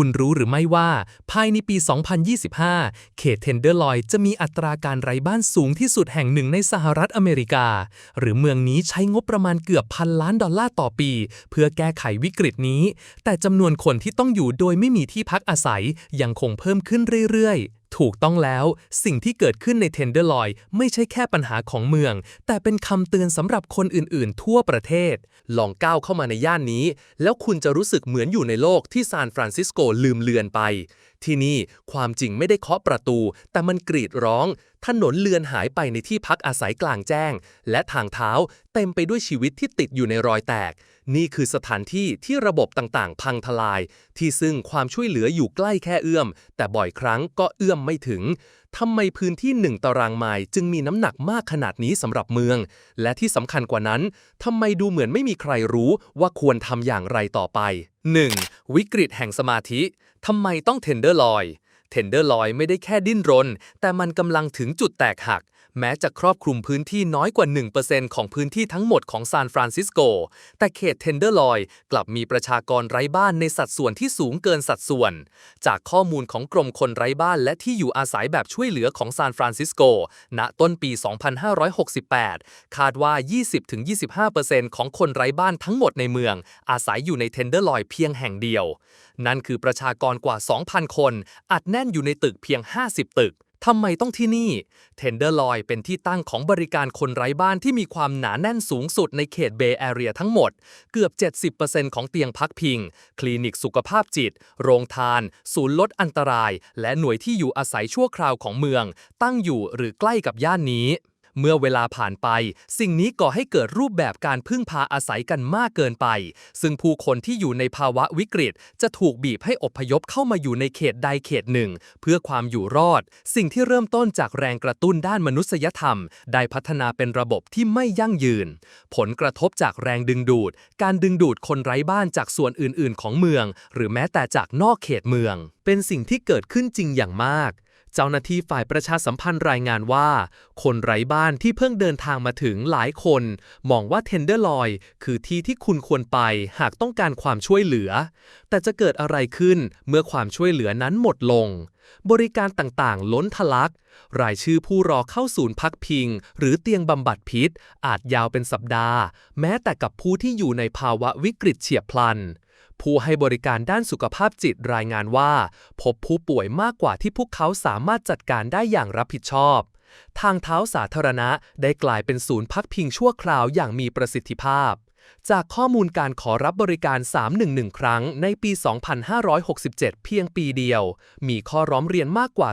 คุณรู้หรือไม่ว่า ภายในปี 2025 เขตเทนเดอร์ลอยจะมีอัตราการไร้บ้านสูงที่สุดแห่งหนึ่งในสหรัฐอเมริกา หรือเมืองนี้ใช้งบประมาณเกือบพันล้านดอลลาร์ต่อปี เพื่อแก้ไขวิกฤตนี้ แต่จำนวนคนที่ต้องอยู่โดยไม่มีที่พักอาศัยยังคงเพิ่มขึ้นเรื่อยๆ ถูกต้องแล้ว สิ่งที่เกิดขึ้นในเทนเดอร์ลอยไม่ใช่แค่ปัญหาของเมือง แต่เป็นคำเตือนสำหรับคนอื่นๆ ทั่วประเทศ ลองก้าวเข้ามาในย่านนี้ แล้วคุณจะรู้สึกเหมือนอยู่ในโลกที่ซานฟรานซิสโกลืมเลือนไปที่นี่ความจริงไม่ได้เคาะประตู แต่มันกรีดร้อง ถนนเลือนหายไปในที่พักอาศัยกลางแจ้ง และทางเท้าเต็มไปด้วยชีวิตที่ติดอยู่ในรอยแตก นี่คือสถานที่ที่ระบบต่างๆ พังทลาย ที่ซึ่งความช่วยเหลืออยู่ใกล้แค่เอื้อม แต่บ่อยครั้งก็เอื้อมไม่ถึง ทำไมพื้นที่หนึ่งตารางไมล์จึงมีน้ำหนักมากขนาดนี้สำหรับเมือง และที่สำคัญกว่านั้นทำไมดูเหมือนไม่มีใครรู้ว่าควรทำอย่างไรต่อไป 1. วิกฤตแห่งสมาธิทำไมต้องเทนเดอร์ลอยเทนเดอร์ลอยไม่ได้แค่ดิ้นรน แต่มันกำลังถึงจุดแตกหัก แม้จะครอบคลุมพื้นที่น้อยกว่า 1%ของพื้นที่ทั้งหมดของซานฟรานซิสโก แต่เขตเทนเดอร์ลอยกลับมีประชากรไร้บ้านในสัดส่วนที่สูงเกินสัดส่วน จากข้อมูลของกรมคนไร้บ้านและที่อยู่อาศัยแบบช่วยเหลือของซานฟรานซิสโก ณ ต้นปี 2568 คาดว่า 20-25%ของคนไร้บ้านทั้งหมดในเมือง อาศัยอยู่ในเทนเดอร์ลอยเพียงแห่งเดียว นั่นคือประชากรกว่า 2,000 คน อัดแน่นอยู่ในตึกเพียง 50 ตึก ทำไมต้องที่นี่เทนเดอร์ลอยเป็นที่ตั้งของบริการคนไร้บ้านที่มีความหนาแน่นสูงสุดในเขตเบย์แอเรียทั้งหมด เกือบ 70%ของเตียงพักพิง คลินิกสุขภาพจิต โรงทาน ศูนย์ลดอันตราย และหน่วยที่อยู่อาศัยชั่วคราวของเมือง ตั้งอยู่หรือใกล้กับย่านนี้ เมื่อเวลาผ่านไป สิ่งนี้ก่อให้เกิดรูปแบบการพึ่งพาอาศัยกันมากเกินไป ซึ่งผู้คนที่อยู่ในภาวะวิกฤต จะถูกบีบให้อพยพเข้ามาอยู่ในเขตใดเขตหนึ่ง เพื่อความอยู่รอด สิ่งที่เริ่มต้นจากแรงกระตุ้นด้านมนุษยธรรม ได้พัฒนาเป็นระบบที่ไม่ยั่งยืน ผลกระทบจากแรงดึงดูด การดึงดูดคนไร้บ้านจากส่วนอื่น ๆ ของเมือง หรือแม้แต่จากนอกเขตเมือง เป็นสิ่งที่เกิดขึ้นจริงอย่างมาก เจ้าหน้าที่ฝ่ายประชาสัมพันธ์รายงานว่า คนไร้บ้านที่เพิ่งเดินทางมาถึงหลายคน มองว่าเทนเดอร์ลอยคือที่ที่คุณควรไปหากต้องการความช่วยเหลือ แต่จะเกิดอะไรขึ้นเมื่อความช่วยเหลือนั้นหมดลง บริการต่างๆ ล้นทะลัก รายชื่อผู้รอเข้าศูนย์พักพิง หรือเตียงบำบัดพิษ อาจยาวเป็นสัปดาห์ แม้แต่กับผู้ที่อยู่ในภาวะวิกฤตเฉียบพลัน ผู้ให้บริการด้านสุขภาพจิตรายงานว่า พบผู้ป่วยมากกว่าที่พวกเขาสามารถจัดการได้อย่างรับผิดชอบ ทางเท้าสาธารณะได้กลายเป็นศูนย์พักพิงชั่วคราวอย่างมีประสิทธิภาพ จากข้อมูลการขอรับบริการ 311 ครั้งในปี 2567 เพียงปีเดียว มีข้อร้องเรียนมากกว่า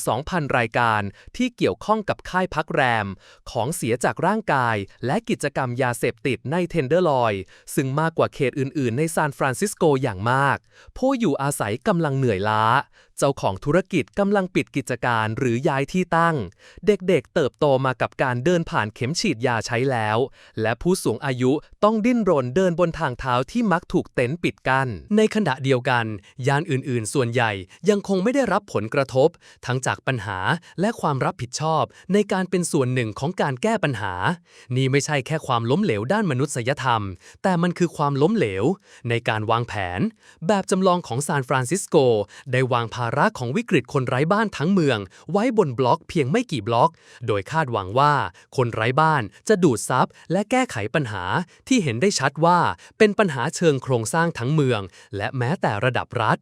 22,000 รายการ ที่เกี่ยวข้องกับค่ายพักแรม ของเสียจากร่างกาย และกิจกรรมยาเสพติดในเทนเดอร์ลอย ซึ่งมากกว่าเขตอื่น ๆ ในซานฟรานซิสโกอย่างมาก ผู้อยู่อาศัยกำลังเหนื่อยล้า เจ้าของธุรกิจกำลังปิดกิจการหรือย้ายที่ตั้ง เด็กๆเติบโตมากับการเดินผ่านเข็มฉีดยาใช้แล้ว และผู้สูงอายุต้องดิ้นรนเดินบนทางเท้าที่มักถูกเต็นท์ปิดกัน้น ในขณะเดียวกันย่านอื่นๆ ส่วนใหญ่ยังคงไม่ได้รับผลกระทบ ทั้งจากปัญหาและความรับผิดชอบ ในการเป็นส่วนหนึ่งของการแก้ปัญหา นี่ไม่ใช่แค่ความล้มเหลวด้านมนุษยธรรม แต่มันคือความล้มเหลว ในการวางแผน แบบจำลองของซานฟรานซิสโก ได้วางภาระของวิกฤตคนไร้บ้านทั้งเมือง ไว้บนบล็อกเพียงไม่กี่บล็อก โดยคาดหวังว่า คนไร้บ้านจะดูดซับและแก้ไขปัญหาที่เห็นได้ชัดว่าเป็นปัญหาเชิงโครงสร้างทั้งเมือง และแม้แต่ระดับรัฐ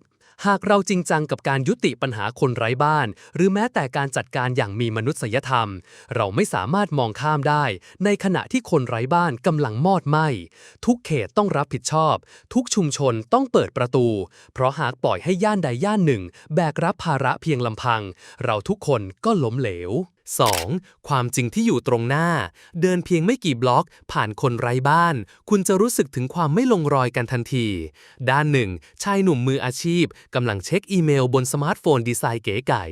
หากเราจริงจังกับการยุติปัญหาคนไร้บ้าน หรือแม้แต่การจัดการอย่างมีมนุษยธรรม เราไม่สามารถมองข้ามได้ ในขณะที่คนไร้บ้านกำลังมอดไหม้ ทุกเขตต้องรับผิดชอบ ทุกชุมชนต้องเปิดประตู เพราะหากปล่อยให้ย่านใดย่านหนึ่ง แบกรับภาระเพียงลำพัง เราทุกคนก็ล้มเหลว 2. ความจริงที่อยู่ตรงหน้า เดินเพียงไม่กี่บล็อก ผ่านคนไร้บ้าน คุณจะรู้สึกถึงความไม่ลงรอยกันทันที ด้านหนึ่ง ชายหนุ่มมืออาชีพกำลังเช็คอีเมลบนสมาร์ทโฟนดีไซน์เก๋ไก๋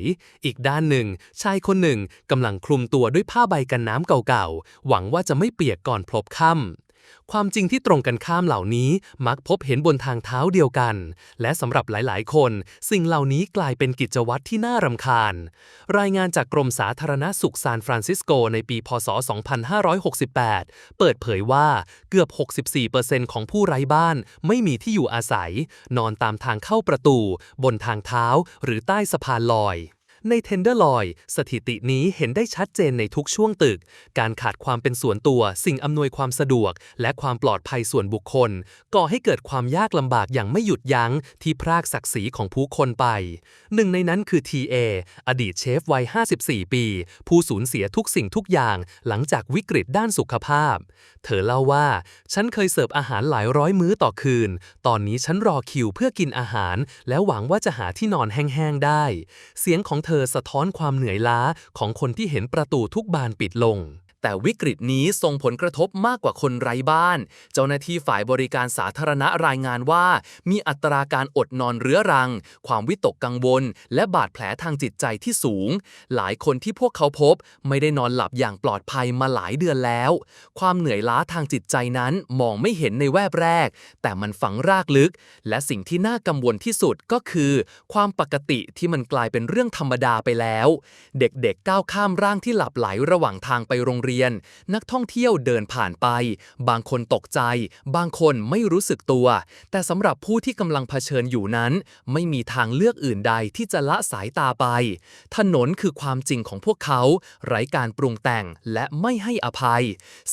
อีกด้านหนึ่ง ชายคนหนึ่งกำลังคลุมตัวด้วยผ้าใบกันน้ำเก่าๆ หวังว่าจะไม่เปียกก่อนพลบค่ำ ความจริงที่ตรงกันข้ามเหล่านี้มักพบเห็นบนทางเท้าเดียวกัน และสำหรับหลาย ๆ คน สิ่งเหล่านี้กลายเป็นกิจวัตรที่น่ารำคาญ รายงานจากกรมสาธารณสุขซานฟรานซิสโกในปี พศ 2568 เปิดเผยว่าเกือบ 64%ของผู้ไร้บ้านไม่มีที่อยู่อาศัย นอนตามทางเข้าประตู บนทางเท้า หรือใต้สะพานลอย ในเทนเดอร์ลอยสถิตินี้เห็นได้ชัดเจนในทุกช่วงตึก การขาดความเป็นส่วนตัว สิ่งอำนวยความสะดวก และความปลอดภัยส่วนบุคคล ก่อให้เกิดความยากลำบากอย่างไม่หยุดยั้งที่พรากศักดิ์ศรีของผู้คนไป หนึ่งในนั้นคือ TA อดีตเชฟวัย 54 ปี ผู้สูญเสียทุกสิ่งทุกอย่างหลังจากวิกฤตด้านสุขภาพ เธอเล่าว่า ฉันเคยเสิร์ฟอาหารหลายร้อยมื้อต่อคืน ตอนนี้ฉันรอคิวเพื่อกินอาหาร แล้วหวังว่าจะหาที่นอนแห้งๆได้ เสียงของเธอสะท้อนความเหนื่อยล้าของคนที่เห็นประตูทุกบานปิดลง แต่วิกฤตนี้ส่งผลกระทบมากกว่าคนไร้บ้าน เจ้าหน้าที่ฝ่ายบริการสาธารณะรายงานว่า มีอัตราการอดนอนเรื้อรัง ความวิตกกังวล และบาดแผลทางจิตใจที่สูง หลายคนที่พวกเขาพบ ไม่ได้นอนหลับอย่างปลอดภัยมาหลายเดือนแล้ว ความเหนื่อยล้าทางจิตใจนั้นมองไม่เห็นในแวบแรก แต่มันฝังรากลึก และสิ่งที่น่ากังวลที่สุดก็คือ ความปกติที่มันกลายเป็นเรื่องธรรมดาไปแล้ว เด็กๆก้าวข้ามร่างที่หลับไหลระหว่างทางไปโรงเรียนนักท่องเที่ยวเดินผ่านไป บางคนตกใจ บางคนไม่รู้สึกตัว แต่สำหรับผู้ที่กำลังเผชิญอยู่นั้น ไม่มีทางเลือกอื่นใดที่จะละสายตาไป ถนนคือความจริงของพวกเขา ไร้การปรุงแต่งและไม่ให้อภัย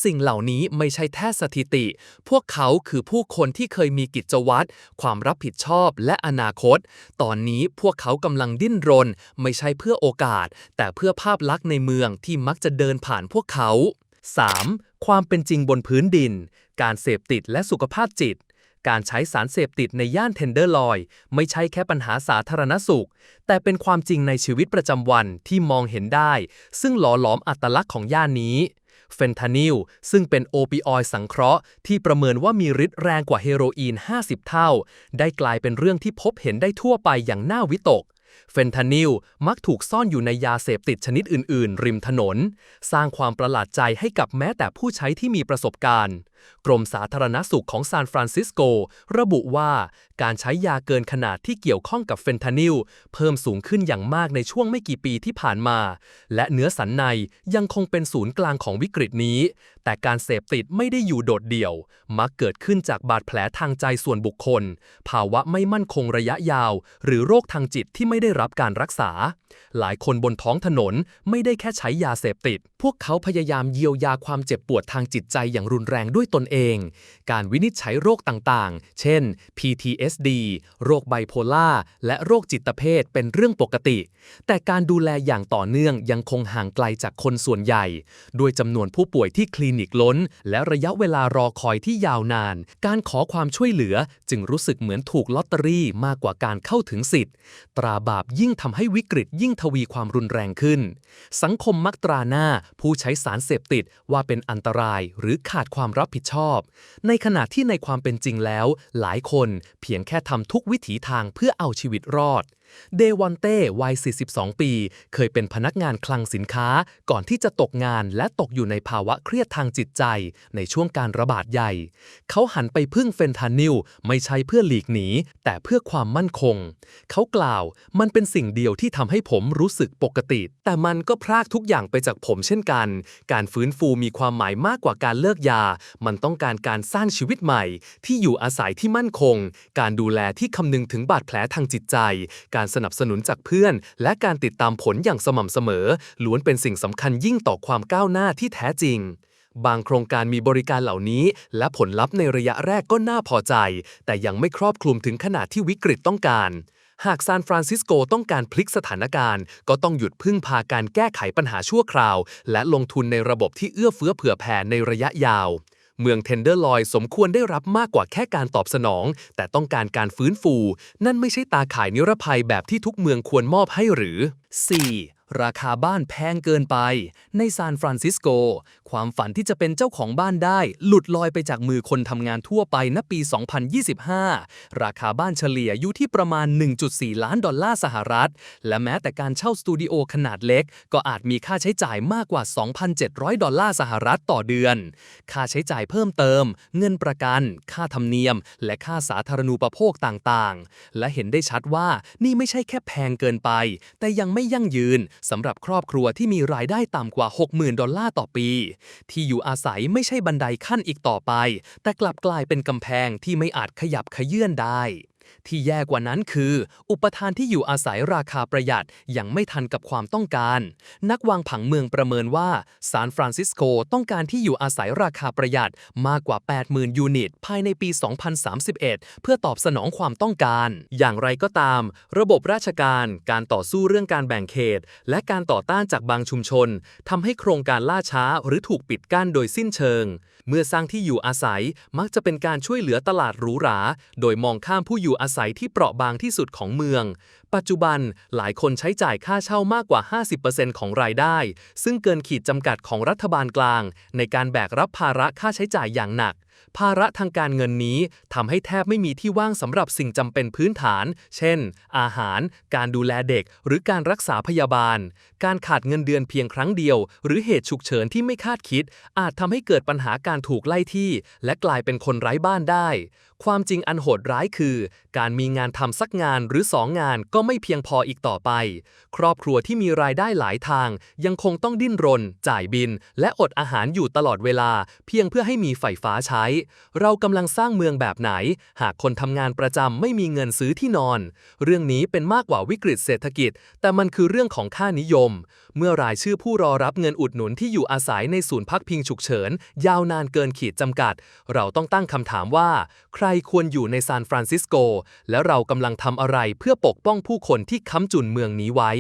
สิ่งเหล่านี้ไม่ใช่แค่สถิติ พวกเขาคือผู้คนที่เคยมีกิจวัตร ความรับผิดชอบและอนาคต ตอนนี้พวกเขากำลังดิ้นรน ไม่ใช่เพื่อโอกาส แต่เพื่อภาพลักษณ์ในเมืองที่มักจะเดินผ่านพวกเขา 3. ความเป็นจริงบนพื้นดิน การเสพติดและสุขภาพจิต การใช้สารเสพติดในย่านเทนเดอร์ลอย ไม่ใช่แค่ปัญหาสาธารณสุข แต่เป็นความจริงในชีวิตประจำวันที่มองเห็นได้ ซึ่งหล่อหลอมอัตลักษณ์ของย่านนี้เฟนทานิลซึ่งเป็นโอปิออยด์สังเคราะห์ที่ประเมินว่ามีฤทธิ์แรงกว่าเฮโรอีน 50 เท่า ได้กลายเป็นเรื่องที่พบเห็นได้ทั่วไปอย่างน่าวิตก เฟนทานิลมักถูกซ่อนอยู่ในยาเสพติดชนิดอื่น ๆ ริมถนน สร้างความประหลาดใจให้กับแม้แต่ผู้ใช้ที่มีประสบการณ์ กรมสาธารณสุขของซานฟรานซิสโก ระบุว่าการใช้ยาเกินขนาดที่เกี่ยวข้องกับเฟนทานิล เพิ่มสูงขึ้นอย่างมากในช่วงไม่กี่ปีที่ผ่านมา และเนื้อสันในยังคงเป็นศูนย์กลางของวิกฤตนี้ แต่การเสพติดไม่ได้อยู่โดดเดี่ยว มักเกิดขึ้นจากบาดแผลทางใจส่วนบุคคล ภาวะไม่มั่นคงระยะยาว หรือโรคทางจิตที่ไม่ได้รับการรักษา หลายคนบนท้องถนนไม่ได้แค่ใช้ยาเสพติด พวกเขาพยายามเยียวยาความเจ็บปวดทางจิตใจอย่างรุนแรงด้วยตนเอง การวินิจฉัยโรคต่างๆ เช่น PTSD โรคไบโพล่าและโรคจิตเภทเป็นเรื่องปกติ แต่การดูแลอย่างต่อเนื่องยังคงห่างไกลจากคนส่วนใหญ่ ด้วยจำนวนผู้ป่วยที่คลินิกล้น และระยะเวลารอคอยที่ยาวนาน การขอความช่วยเหลือจึงรู้สึกเหมือนถูกลอตเตอรี่มากกว่าการเข้าถึงสิทธิ์ ตราบาปยิ่งทำให้วิกฤตยิ่งทวีความรุนแรงขึ้น สังคมมักตราหน้าผู้ใช้สารเสพติดว่าเป็นอันตรายหรือขาดความรับผิดชอบ ในขณะที่ในความเป็นจริงแล้ว หลายคนเพียงแค่ทำทุกวิถีทางเพื่อเอาชีวิตรอด เดวันเต้วัย 42 ปี เคยเป็นพนักงานคลังสินค้า ก่อนที่จะตกงานและตกอยู่ในภาวะเครียดทางจิตใจ ในช่วงการระบาดใหญ่ เขาหันไปพึ่งเฟนทานิล ไม่ใช่เพื่อหลีกหนี แต่เพื่อความมั่นคง เขากล่าว มันเป็นสิ่งเดียวที่ทำให้ผมรู้สึกปกติ แต่มันก็พรากทุกอย่างไปจากผมเช่นกัน การฟื้นฟูมีความหมายมากกว่าการเลิกยา มันต้องการการสร้างชีวิตใหม่ ที่อยู่อาศัยที่มั่นคง การดูแลที่คำนึงถึงบาดแผลทางจิตใจ การการสนับสนุนจากเพื่อน และการติดตามผลอย่างสม่ำเสมอ ล้วนเป็นสิ่งสำคัญยิ่งต่อความก้าวหน้าที่แท้จริง บางโครงการมีบริการเหล่านี้ และผลลัพธ์ในระยะแรกก็น่าพอใจ แต่ยังไม่ครอบคลุมถึงขนาดที่วิกฤตต้องการหากซานฟรานซิสโกต้องการพลิกสถานการณ์ ก็ต้องหยุดพึ่งพาการแก้ไขปัญหาชั่วคราว และลงทุนในระบบที่เอื้อเฟื้อเผื่อแผ่ในระยะยาว เมืองเทนเดอร์ลอยสมควรได้รับมากกว่าแค่การตอบสนอง แต่ต้องการการฟื้นฟู นั่นไม่ใช่ตาข่ายนิรภัยแบบที่ทุกเมืองควรมอบให้หรือ 4. ราคาบ้านแพงเกินไป ในซานฟรานซิสโก ความฝันที่จะเป็นเจ้าของบ้านได้ หลุดลอยไปจากมือคนทำงานทั่วไปณปี 2025 ราคาบ้านเฉลี่ยอยู่ที่ประมาณ 1.4 ล้านดอลลาร์สหรัฐ และแม้แต่การเช่าสตูดิโอขนาดเล็ก ก็อาจมีค่าใช้จ่ายมากกว่า 2,700 ดอลลาร์สหรัฐต่อเดือน ค่าใช้จ่ายเพิ่มเติม เงินประกัน ค่าธรรมเนียม และค่าสาธารณูปโภคต่างๆ และเห็นได้ชัดว่านี่ไม่ใช่แค่แพงเกินไป แต่ยังไม่ยั่งยืนสำหรับครอบครัวที่มีรายได้ต่ำกว่า 60,000 ดอลลาร์ต่อปี ที่อยู่อาศัยไม่ใช่บันไดขั้นอีกต่อไป แต่กลับกลายเป็นกำแพงที่ไม่อาจขยับขยื่นได้ ที่แย่กว่านั้นคือ อุปทานที่อยู่อาศัยราคาประหยัดยังไม่ทันกับความต้องการ นักวางผังเมืองประเมินว่าซานฟรานซิสโกต้องการที่อยู่อาศัยราคาประหยัดมากกว่า 80,000 ยูนิต ภายในปี 2031 เพื่อตอบสนองความต้องการ อย่างไรก็ตาม ระบบราชการ การต่อสู้เรื่องการแบ่งเขต และการต่อต้านจากบางชุมชนทำให้โครงการล่าช้าหรือถูกปิดกั้นโดยสิ้นเชิง เมื่อสร้างที่อยู่อาศัยมักจะเป็นการช่วยเหลือตลาดหรูหรา โดยมองข้ามผู้อยู่อาศัยที่เปราะบางที่สุดของเมือง ปัจจุบันหลายคนใช้จ่ายค่าเช่ามากกว่า 50%ของรายได้ ซึ่งเกินขีดจำกัดของรัฐบาลกลาง ในการแบกรับภาระค่าใช้จ่ายอย่างหนักภาระทางการเงินนี้ทำให้แทบไม่มีที่ว่างสำหรับสิ่งจำเป็นพื้นฐาน เช่น อาหาร การดูแลเด็ก หรือการรักษาพยาบาล การขาดเงินเดือนเพียงครั้งเดียว หรือเหตุฉุกเฉินที่ไม่คาดคิด อาจทำให้เกิดปัญหาการถูกไล่ที่ และกลายเป็นคนไร้บ้านได้ ความจริงอันโหดร้ายคือ การมีงานทำสักงานหรือสองงานก็ไม่เพียงพออีกต่อไป ครอบครัวที่มีรายได้หลายทาง ยังคงต้องดิ้นรน จ่ายบิน และอดอาหารอยู่ตลอดเวลา เพียงเพื่อให้มีไฟฟ้าใช้เรากำลังสร้างเมืองแบบไหน หากคนทำงานประจำไม่มีเงินซื้อที่นอน เรื่องนี้เป็นมากกว่าวิกฤตเศรษฐกิจ แต่มันคือเรื่องของค่านิยมเมื่อรายชื่อผู้รอรับเงินอุดหนุนที่อยู่อาศัยในศูนย์พักพิงฉุกเฉิน ยาวนานเกินขีดจำกัด เราต้องตั้งคำถามว่า ใครควรอยู่ในซานฟรานซิสโก และเรากำลังทำอะไรเพื่อปกป้องผู้คนที่ค้ำจุนเมืองนี้ไว้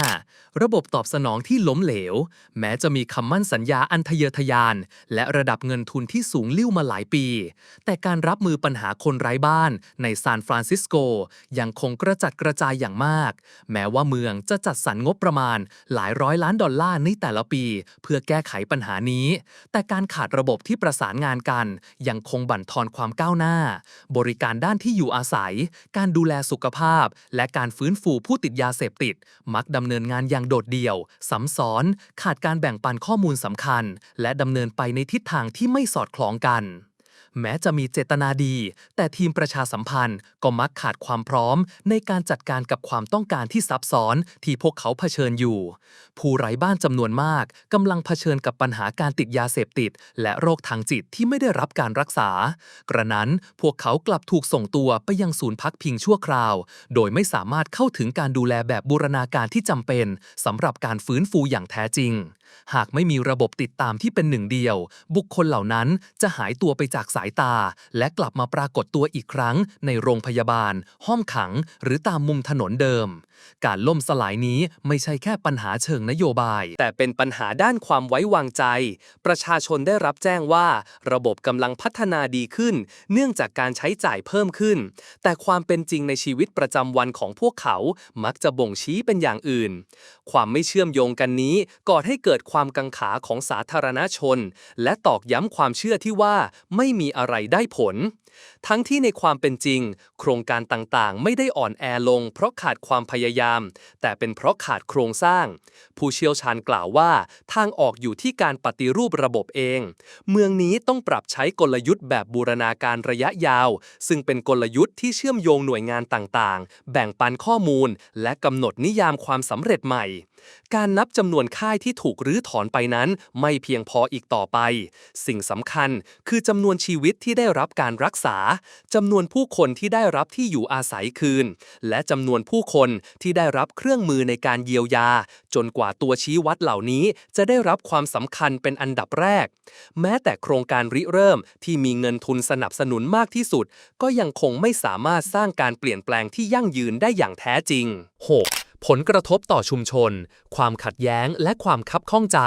5. ระบบตอบสนองที่ล้มเหลว แม้จะมีคำมั่นสัญญาอันทะเยอทะยาน และระดับเงินทุนที่สูงลิ่วมาหลายปี แต่การรับมือปัญหาคนไร้บ้านในซานฟรานซิสโกยังคงกระจัดกระจายอย่างมาก แม้ว่าเมืองจะจัดสรรงบประมาณหลายายร้อยล้านดอลลาร์ในแต่ละปี เพื่อแก้ไขปัญหานี้ แต่การขาดระบบที่ประสานงานกัน ยังคงบั่นทอนความก้าวหน้า บริการด้านที่อยู่อาศัย การดูแลสุขภาพ และการฟื้นฟูผู้ติดยาเสพติด มักดำเนินงานอย่างโดดเดี่ยวซ้ำซ้อน ขาดการแบ่งปันข้อมูลสำคัญ และดำเนินไปในทิศทางที่ไม่สอดคล้องกัน แม้จะมีเจตนาดี แต่ทีมประชาสัมพันธ์ก็มักขาดความพร้อม ในการจัดการกับความต้องการที่ซับซ้อนที่พวกเขาเผชิญอยู่ ผู้ไร้บ้านจำนวนมากกำลังเผชิญกับปัญหาการติดยาเสพติด และโรคทางจิตที่ไม่ได้รับการรักษา กระนั้นพวกเขากลับถูกส่งตัวไปยังศูนย์พักพิงชั่วคราว โดยไม่สามารถเข้าถึงการดูแลแบบบูรณาการที่จำเป็นสำหรับการฟื้นฟูอย่างแท้จริง หากไม่มีระบบติดตามที่เป็นหนึ่งเดียว บุคคลเหล่านั้นจะหายตัวไปจากสายตา และกลับมาปรากฏตัวอีกครั้ง ในโรงพยาบาล ห้องขัง หรือตามมุมถนนเดิม การล่มสลายนี้ไม่ใช่แค่ปัญหาเชิงนโยบาย แต่เป็นปัญหาด้านความไว้วางใจ ประชาชนได้รับแจ้งว่า ระบบกำลังพัฒนาดีขึ้น เนื่องจากการใช้จ่ายเพิ่มขึ้น แต่ความเป็นจริงในชีวิตประจำวันของพวกเขา มักจะบ่งชี้เป็นอย่างอื่น ความไม่เชื่อมโยงกันนี้ก่อให้เกิดความกังขาของสาธารณชน และตอกย้ำความเชื่อที่ว่าไม่มีอะไรได้ผลทั้งที่ในความเป็นจริง โครงการต่างๆ ไม่ได้อ่อนแอลง เพราะขาดความพยายาม แต่เป็นเพราะขาดโครงสร้าง ผู้เชี่ยวชาญกล่าวว่าทางออกอยู่ที่การปฏิรูประบบเอง เมืองนี้ต้องปรับใช้กลยุทธ์แบบบูรณาการระยะยาว ซึ่งเป็นกลยุทธ์ที่เชื่อมโยงหน่วยงานต่างๆ แบ่งปันข้อมูล และกำหนดนิยามความสำเร็จใหม่ การนับจำนวนค่ายที่ถูกรื้อถอนไปนั้นไม่เพียงพออีกต่อไป สิ่งสำคัญคือจำนวนชีวิตที่ได้รับการรักษาจำนวนผู้คนที่ได้รับที่อยู่อาศัยคืน และจำนวนผู้คนที่ได้รับเครื่องมือในการเยียวยา จนกว่าตัวชี้วัดเหล่านี้จะได้รับความสำคัญเป็นอันดับแรก แม้แต่โครงการริเริ่มที่มีเงินทุนสนับสนุนมากที่สุด ก็ยังคงไม่สามารถสร้างการเปลี่ยนแปลงที่ยั่งยืนได้อย่างแท้จริง 6. ผลกระทบต่อชุมชน ความขัดแย้งและความคับข้องใจ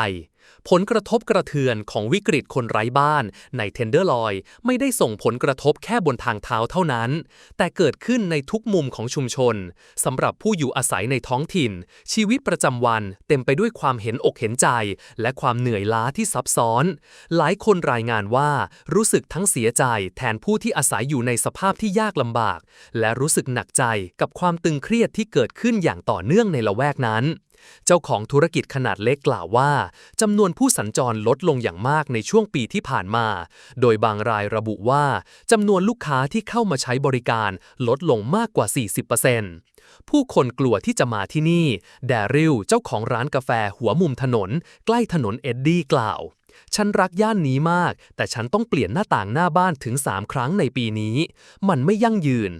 ผลกระทบกระเทือนของวิกฤตคนไร้บ้านในเทนเดอร์ลอยไม่ได้ส่งผลกระทบแค่บนทางเท้าเท่านั้น แต่เกิดขึ้นในทุกมุมของชุมชนสำหรับผู้อยู่อาศัยในท้องถิ่น ชีวิตประจำวันเต็มไปด้วยความเห็นอกเห็นใจ และความเหนื่อยล้าที่ซับซ้อน หลายคนรายงานว่ารู้สึกทั้งเสียใจแทนผู้ที่อาศัยอยู่ในสภาพที่ยากลำบาก และรู้สึกหนักใจกับความตึงเครียดที่เกิดขึ้นอย่างต่อเนื่องในละแวกนั้น เจ้าของธุรกิจขนาดเล็กกล่าวว่าจำนวนผู้สัญจรลดลงอย่างมากในช่วงปีที่ผ่านมา โดยบางรายระบุว่าจำนวนลูกค้าที่เข้ามาใช้บริการลดลงมากกว่า 40%ผู้คนกลัวที่จะมาที่นี่ แดริลเจ้าของร้านกาแฟหัวมุมถนน ใกล้ถนนเอ็ดดี้กล่าวฉันรักย่านนี้มาก แต่ฉันต้องเปลี่ยนหน้าต่างหน้าบ้านถึง 3 ครั้งในปีนี้ มันไม่ยั่งยืน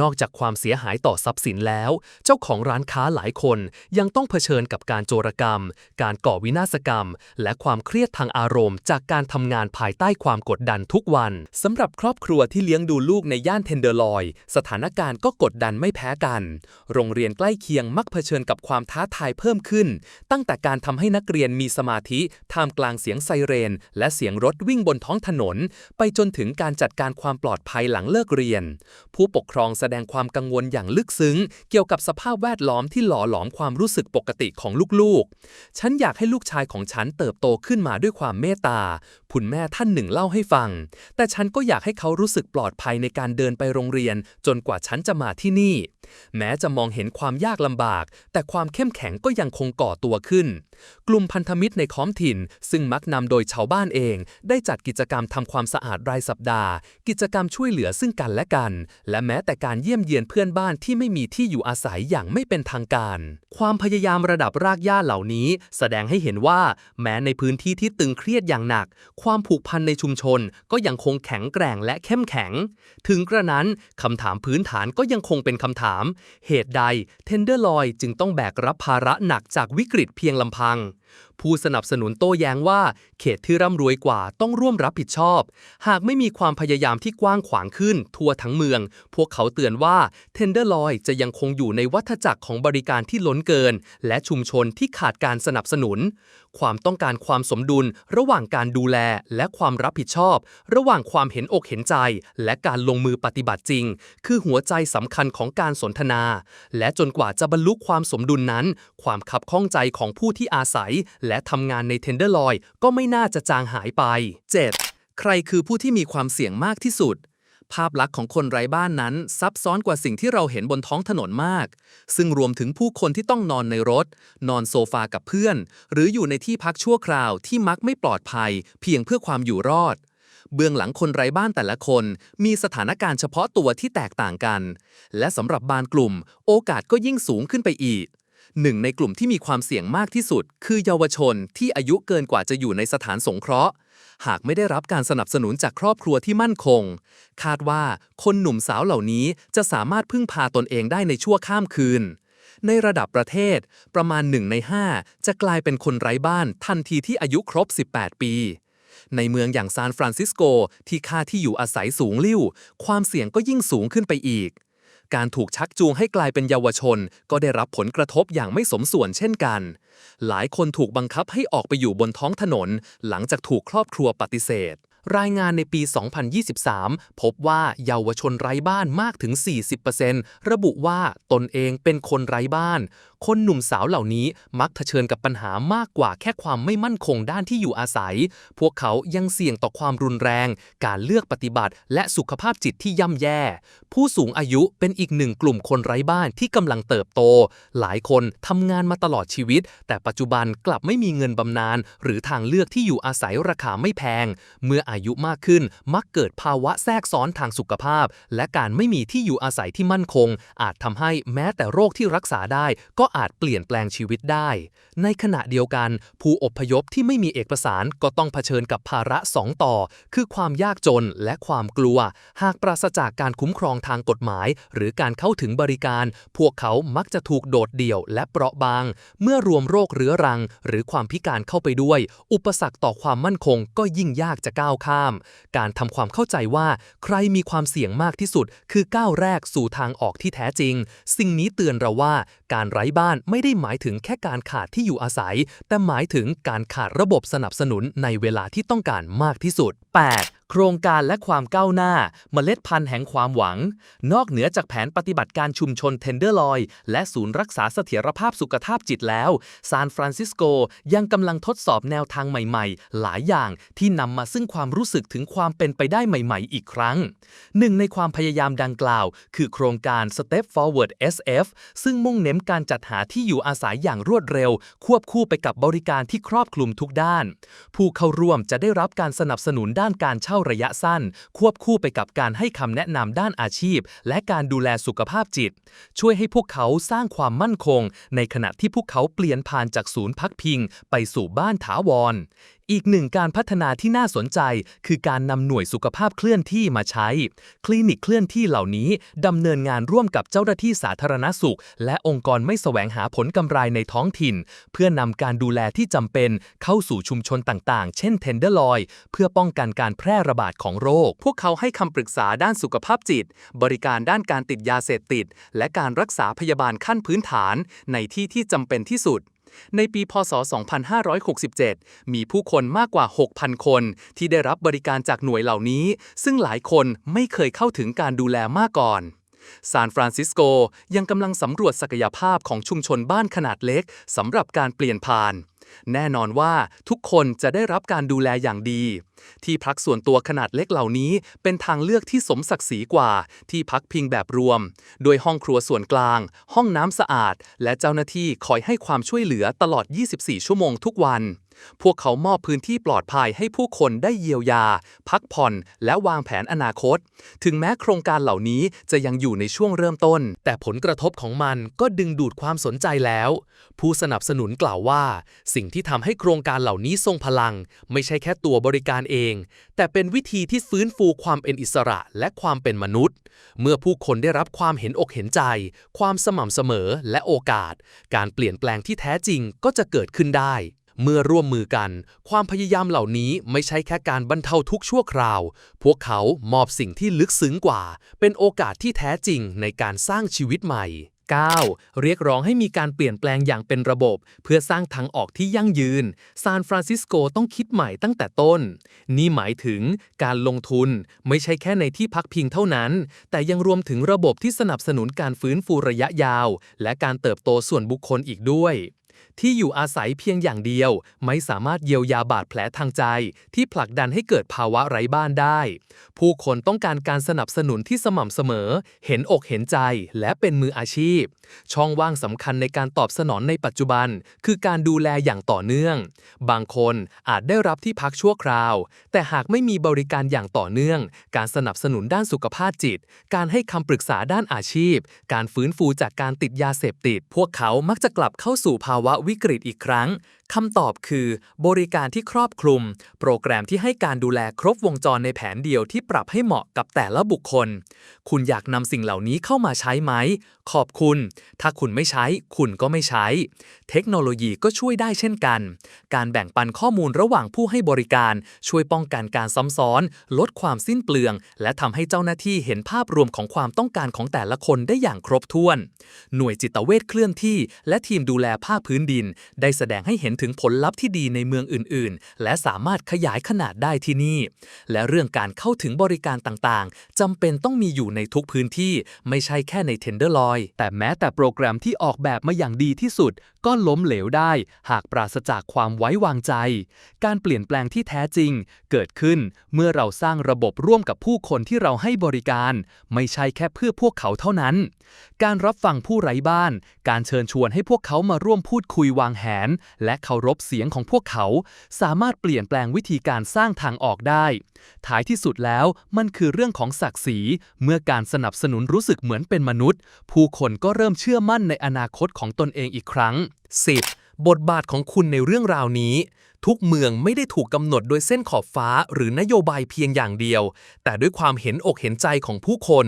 นอกจากความเสียหายต่อทรัพย์สินแล้ว เจ้าของร้านค้าหลายคนยังต้องเผชิญกับการโจรกรรม การก่อวินาศกรรม และความเครียดทางอารมณ์ จากการทำงานภายใต้ความกดดันทุกวันสำหรับครอบครัวที่เลี้ยงดูลูกในย่านเทนเดอร์ลอย สถานการณ์ก็กดดันไม่แพ้กัน โรงเรียนใกล้เคียงมักเผชิญกับความท้าทายเพิ่มขึ้น ตั้งแต่การทำให้นักเรียนมีสมาธิท่ามกลางเสียงไซเรน และเสียงรถวิ่งบนท้องถนน ไปจนถึงการจัดการความปลอดภัยหลังเลิกเรียน ผู้ปกครองแสดงความกังวลอย่างลึกซึ้ง เกี่ยวกับสภาพแวดล้อมที่หล่อหลอมความรู้สึกปกติของลูกๆ ฉันอยากให้ลูกชายของฉันเติบโตขึ้นมาด้วยความเมตตาคุณแม่ท่านหนึ่งเล่าให้ฟัง แต่ฉันก็อยากให้เขารู้สึกปลอดภัยในการเดินไปโรงเรียน จนกว่าฉันจะมาที่นี่ แม้จะมองเห็นความยากลำบาก แต่ความเข้มแข็งก็ยังคงก่อตัวขึ้น กลุ่มพันธมิตรในค้อมถิ่น ซึ่งมักนำโดยชาวบ้านเอง ได้จัดกิจกรรมทำความสะอาดรายสัปดาห์ กิจกรรมช่วยเหลือซึ่งกันและกัน และแม้แต่การเยี่ยมเยียนเพื่อนบ้านที่ไม่มีที่อยู่อาศัยอย่างไม่เป็นทางการ ความพยายามระดับรากหญ้าเหล่านี้ แสดงให้เห็นว่า แม้ในพื้นที่ที่ตึงเครียดอย่างหนัก ความผูกพันในชุมชน ก็ยังคงแข็งแกร่งและเข้มแข็ง ถึงกระนั้นคำถามพื้นฐานก็ยังคงเป็นคำถาม เหตุใดเทนเดอร์ลอยจึงต้องแบกรับภาระหนักจากวิกฤตเพียงลำพัง Hang ผู้สนับสนุนโต้แย้งว่าเขตที่ร่ำรวยกว่าต้องร่วมรับผิดชอบ หากไม่มีความพยายามที่กว้างขวางขึ้น ทั่วทั้งเมือง พวกเขาเตือนว่าเทนเดอร์ลอยจะยังคงอยู่ในวัฏจักรของบริการที่ล้นเกิน และชุมชนที่ขาดการสนับสนุน ความต้องการความสมดุล ระหว่างการดูแลและความรับผิดชอบ ระหว่างความเห็นอกเห็นใจ และการลงมือปฏิบัติจริง คือหัวใจสำคัญของการสนทนา และจนกว่าจะบรรลุความสมดุลนั้น ความขับข้องใจของผู้ที่อาศัยและทำงานในเทนเดอร์ลอยก็ไม่น่าจะจางหายไป 7. ใครคือผู้ที่มีความเสี่ยงมากที่สุด ภาพลักษณ์ของคนไร้บ้านนั้น ซับซ้อนกว่าสิ่งที่เราเห็นบนท้องถนนมาก ซึ่งรวมถึงผู้คนที่ต้องนอนในรถ นอนโซฟากับเพื่อน หรืออยู่ในที่พักชั่วคราวที่มักไม่ปลอดภัย เพียงเพื่อความอยู่รอดเบื้องหลังคนไร้บ้านแต่ละคน มีสถานการณ์เฉพาะตัวที่แตกต่างกัน และสำหรับบางกลุ่ม โอกาสก็ยิ่งสูงขึ้นไปอีก หนึ่งในกลุ่มที่มีความเสี่ยงมากที่สุด คือเยาวชนที่อายุเกินกว่าจะอยู่ในสถานสงเคราะห์ หากไม่ได้รับการสนับสนุนจากครอบครัวที่มั่นคง คาดว่าคนหนุ่มสาวเหล่านี้จะสามารถพึ่งพาตนเองได้ในชั่วข้ามคืน ในระดับประเทศ ประมาณหนึ่งใน 5 จะกลายเป็นคนไร้บ้านทันทีที่อายุครบ 18 ปีในเมืองอย่างซานฟรานซิสโกที่ค่าที่อยู่อาศัยสูงลิ่ว ความเสี่ยงก็ยิ่งสูงขึ้นไปอีก การถูกชักจูงให้กลายเป็นเยาวชน ก็ได้รับผลกระทบอย่างไม่สมส่วนเช่นกัน หลายคนถูกบังคับให้ออกไปอยู่บนท้องถนน หลังจากถูกครอบครัวปฏิเสธ รายงานในปี 2023 พบว่าเยาวชนไร้บ้านมากถึง 40%ระบุว่าตนเองเป็นคนไร้บ้านคนหนุ่มสาวเหล่านี้มักเผชิญกับปัญหามากกว่าแค่ความไม่มั่นคงด้านที่อยู่อาศัย พวกเขายังเสี่ยงต่อความรุนแรง การเลือกปฏิบัติ และสุขภาพจิตที่ย่ำแย่ ผู้สูงอายุเป็นอีกหนึ่งกลุ่มคนไร้บ้านที่กำลังเติบโต หลายคนทำงานมาตลอดชีวิต แต่ปัจจุบันกลับไม่มีเงินบำนาญหรือทางเลือกที่อยู่อาศัยราคาไม่แพง เมื่ออายุมากขึ้นมักเกิดภาวะแทรกซ้อนทางสุขภาพ และการไม่มีที่อยู่อาศัยที่มั่นคง อาจทำให้แม้แต่โรคที่รักษาได้ ก็อาจเปลี่ยนแปลงชีวิตได้ ในขณะเดียวกัน ผู้อพยพที่ไม่มีเอกสารก็ต้องเผชิญกับภาระสองต่อ คือความยากจนและความกลัว หากปราศจากการคุ้มครองทางกฎหมาย หรือการเข้าถึงบริการ พวกเขามักจะถูกโดดเดี่ยวและเปราะบาง เมื่อรวมโรคเรื้อรัง หรือความพิการเข้าไปด้วย อุปสรรคต่อความมั่นคงก็ยิ่งยากจะก้าวข้ามข้ามการทำความเข้าใจว่าใครมีความเสี่ยงมากที่สุด คือก้าวแรกสู่ทางออกที่แท้จริง สิ่งนี้เตือนเราว่าการไร้บ้านไม่ได้หมายถึงแค่การขาดที่อยู่อาศัย แต่หมายถึงการขาดระบบสนับสนุนในเวลาที่ต้องการมากที่สุด 8. โครงการและความก้าวหน้าเมล็ดพันธุ์แห่งความหวัง นอกเหนือจากแผนปฏิบัติการชุมชนเทนเดอร์ลอยและศูนย์รักษาเสถียรภาพสุขภาพจิตแล้วซานฟรานซิสโกยังกำลังทดสอบแนวทางใหม่ๆ หลายอย่างที่นำมาซึ่งความรู้สึกถึงความเป็นไปได้ใหม่ๆ อีกครั้ง หนึ่งในความพยายามดังกล่าว คือโครงการ Step Forward SF ซึ่งมุ่งเน้นการจัดหาที่อยู่อาศัยอย่างรวดเร็ว ควบคู่ไปกับบริการที่ครอบคลุมทุกด้าน ผู้เข้าร่วมจะได้รับการสนับสนุนด้านการเช่าระยะสั้น ควบคู่ไปกับการให้คำแนะนำด้านอาชีพ และการดูแลสุขภาพจิต ช่วยให้พวกเขาสร้างความมั่นคง ในขณะที่พวกเขาเปลี่ยนผ่านจากศูนย์พักพิง ไปสู่บ้านถาวร อีกหนึ่งการพัฒนาที่น่าสนใจ คือการนำหน่วยสุขภาพเคลื่อนที่มาใช้ คลินิกเคลื่อนที่เหล่านี้ดำเนินงานร่วมกับเจ้าหน้าที่สาธารณสุข และองค์กรไม่แสวงหาผลกำไรในท้องถิ่น เพื่อนำการดูแลที่จำเป็นเข้าสู่ชุมชนต่างๆ เช่นเทนเดอร์ลอยเพื่อป้องกันการแพร่ระบาดของโรค พวกเขาให้คำปรึกษาด้านสุขภาพจิต บริการด้านการติดยาเสพติด และการรักษาพยาบาลขั้นพื้นฐาน ในที่ที่จำเป็นที่สุด ในปีพศ 2567 มีผู้คนมากกว่า 6,000 คน ที่ได้รับบริการจากหน่วยเหล่านี้ ซึ่งหลายคนไม่เคยเข้าถึงการดูแลมาก่อนซานฟรานซิสโกยังกำลังสำรวจศักยภาพของชุมชนบ้านขนาดเล็กสำหรับการเปลี่ยนผ่าน แน่นอนว่าทุกคนจะได้รับการดูแลอย่างดี ที่พักส่วนตัวขนาดเล็กเหล่านี้ เป็นทางเลือกที่สมศักดิ์ศรีกว่า ที่พักพิงแบบรวม โดยห้องครัวส่วนกลาง ห้องน้ำสะอาด และเจ้าหน้าที่คอยให้ความช่วยเหลือตลอด 24 ชั่วโมงทุกวัน พวกเขามอบพื้นที่ปลอดภัยให้ผู้คนได้เยียวยา พักผ่อน และวางแผนอนาคต ถึงแม้โครงการเหล่านี้จะยังอยู่ในช่วงเริ่มต้น แต่ผลกระทบของมันก็ดึงดูดความสนใจแล้ว ผู้สนับสนุนกล่าวว่า สิ่งที่ทำให้โครงการเหล่านี้ทรงพลัง ไม่ใช่แค่ตัวบริการเอง แต่เป็นวิธีที่ฟื้นฟูความเป็นอิสระและความเป็นมนุษย์ เมื่อผู้คนได้รับความเห็นอกเห็นใจ ความสม่ำเสมอและโอกาส การเปลี่ยนแปลงที่แท้จริงก็จะเกิดขึ้นได้ เมื่อร่วมมือกัน ความพยายามเหล่านี้ไม่ใช่แค่การบรรเทาทุกข์ชั่วคราว พวกเขามอบสิ่งที่ลึกซึ้งกว่า เป็นโอกาสที่แท้จริงในการสร้างชีวิตใหม่ 9. เรียกร้องให้มีการเปลี่ยนแปลงอย่างเป็นระบบ เพื่อสร้างทางออกที่ยั่งยืน ซานฟรานซิสโกต้องคิดใหม่ตั้งแต่ต้น นี่หมายถึงการลงทุนไม่ใช่แค่ในที่พักพิงเท่านั้น แต่ยังรวมถึงระบบที่สนับสนุนการฟื้นฟูระยะยาว และการเติบโตส่วนบุคคลอีกด้วย ที่อยู่อาศัยเพียงอย่างเดียว ไม่สามารถเยียวยาบาดแผลทางใจ ที่ผลักดันให้เกิดภาวะไร้บ้านได้ ผู้คนต้องการการสนับสนุนที่สม่ำเสมอ เห็นอกเห็นใจ และเป็นมืออาชีพ ช่องว่างสำคัญในการตอบสนองในปัจจุบัน คือการดูแลอย่างต่อเนื่อง บางคนอาจได้รับที่พักชั่วคราว แต่หากไม่มีบริการอย่างต่อเนื่อง การสนับสนุนด้านสุขภาพจิต การให้คำปรึกษาด้านอาชีพ การฟื้นฟูจากการติดยาเสพติด พวกเขามักจะกลับเข้าสู่ภาวะวิกฤตอีกครั้ง คำตอบคือ บริการที่ครอบคลุม โปรแกรมที่ให้การดูแลครบวงจรในแผนเดียวที่ปรับให้เหมาะกับแต่ละบุคคล คุณอยากนำสิ่งเหล่านี้เข้ามาใช้ไหม ขอบคุณ ถ้าคุณไม่ใช้ คุณก็ไม่ใช้ เทคโนโลยีก็ช่วยได้เช่นกัน การแบ่งปันข้อมูลระหว่างผู้ให้บริการ ช่วยป้องกันการซ้ำซ้อน ลดความสิ้นเปลือง และทำให้เจ้าหน้าที่เห็นภาพรวมของความต้องการของแต่ละคนได้อย่างครบถ้วน หน่วยจิตเวชเคลื่อนที่ และทีมดูแลภาคพื้นดิน ได้แสดงให้เห็นถึงผลลัพธ์ที่ดีในเมืองอื่น ๆ และสามารถขยายขนาดได้ที่นี่ และเรื่องการเข้าถึงบริการต่าง ๆ จำเป็นต้องมีอยู่ในทุกพื้นที่ ไม่ใช่แค่ใน Tenderloin แต่แม้แต่โปรแกรมที่ออกแบบมาอย่างดีที่สุด ก็ล้มเหลวได้ หากปราศจากความไว้วางใจ การเปลี่ยนแปลงที่แท้จริง เกิดขึ้นเมื่อเราสร้างระบบร่วมกับผู้คนที่เราให้บริการ ไม่ใช่แค่เพื่อพวกเขาเท่านั้น การรับฟังผู้ไร้บ้าน การเชิญชวนให้พวกเขามาร่วมพูดคุยวางแผนและเคารพเสียงของพวกเขา สามารถเปลี่ยนแปลงวิธีการสร้างทางออกได้ ท้ายที่สุดแล้วมันคือเรื่องของศักดิ์ศรี เมื่อการสนับสนุนรู้สึกเหมือนเป็นมนุษย์ ผู้คนก็เริ่มเชื่อมั่นในอนาคตของตนเองอีกครั้ง 10. บทบาทของคุณในเรื่องราวนี้ทุกเมืองไม่ได้ถูกกำหนดโดยเส้นขอบฟ้าหรือนโยบายเพียงอย่างเดียว แต่ด้วยความเห็นอกเห็นใจของผู้คน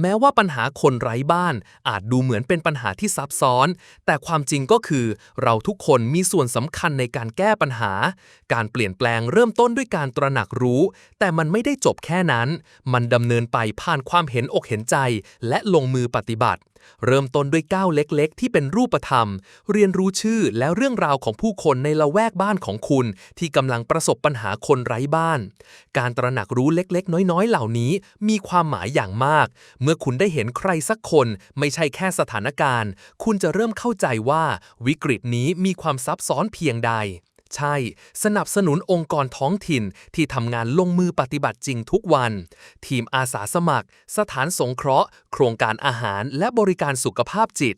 แม้ว่าปัญหาคนไร้บ้านอาจดูเหมือนเป็นปัญหาที่ซับซ้อน แต่ความจริงก็คือ เราทุกคนมีส่วนสำคัญในการแก้ปัญหา การเปลี่ยนแปลงเริ่มต้นด้วยการตระหนักรู้ แต่มันไม่ได้จบแค่นั้น มันดำเนินไปผ่านความเห็นอกเห็นใจ และลงมือปฏิบัติเริ่มต้นด้วยก้าวเล็กๆ ที่เป็นรูปธรรม เรียนรู้ชื่อและเรื่องราวของผู้คนในละแวกบ้านของคุณคุณที่กำลังประสบปัญหาคนไร้บ้าน การตระหนักรู้เล็กๆ น้อยๆ เหล่านี้มีความหมายอย่างมาก เมื่อคุณได้เห็นใครสักคนไม่ใช่แค่สถานการณ์ คุณจะเริ่มเข้าใจว่าวิกฤตนี้มีความซับซ้อนเพียงใด ใช่ สนับสนุนองค์กรท้องถิ่นที่ทำงานลงมือปฏิบัติจริงทุกวัน ทีมอาสาสมัคร สถานสงเคราะห์ โครงการอาหารและบริการสุขภาพจิต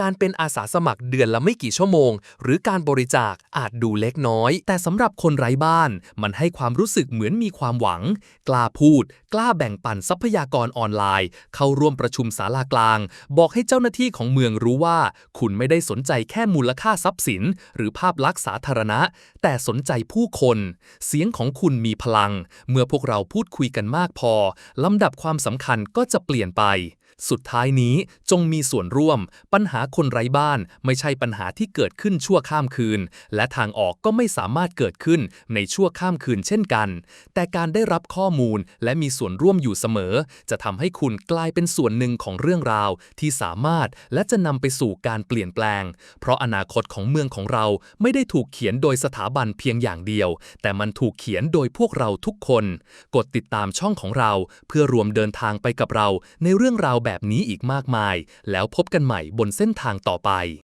การเป็นอาสาสมัครเดือนละไม่กี่ชั่วโมง หรือการบริจาคอาจดูเล็กน้อย แต่สำหรับคนไร้บ้าน มันให้ความรู้สึกเหมือนมีความหวัง กล้าพูด กล้าแบ่งปันทรัพยากรออนไลน์ เข้าร่วมประชุมศาลากลาง บอกให้เจ้าหน้าที่ของเมืองรู้ว่า คุณไม่ได้สนใจแค่มูลค่าทรัพย์สิน หรือภาพลักษณ์สาธารณะ แต่สนใจผู้คน เสียงของคุณมีพลัง เมื่อพวกเราพูดคุยกันมากพอลำดับความสำคัญก็จะเปลี่ยนไป สุดท้ายนี้จงมีส่วนร่วม ปัญหาคนไร้บ้านไม่ใช่ปัญหาที่เกิดขึ้นชั่วข้ามคืน และทางออกก็ไม่สามารถเกิดขึ้นในชั่วข้ามคืนเช่นกัน แต่การได้รับข้อมูลและมีส่วนร่วมอยู่เสมอ จะทำให้คุณกลายเป็นส่วนหนึ่งของเรื่องราว ที่สามารถและจะนำไปสู่การเปลี่ยนแปลง เพราะอนาคตของเมืองของเราไม่ได้ถูกเขียนโดยสถาบันเพียงอย่างเดียว แต่มันถูกเขียนโดยพวกเราทุกคน กดติดตามช่องของเรา เพื่อรวมเดินทางไปกับเราในเรื่องราวแบบนี้อีกมากมาย แล้วพบกันใหม่บนเส้นทางต่อไป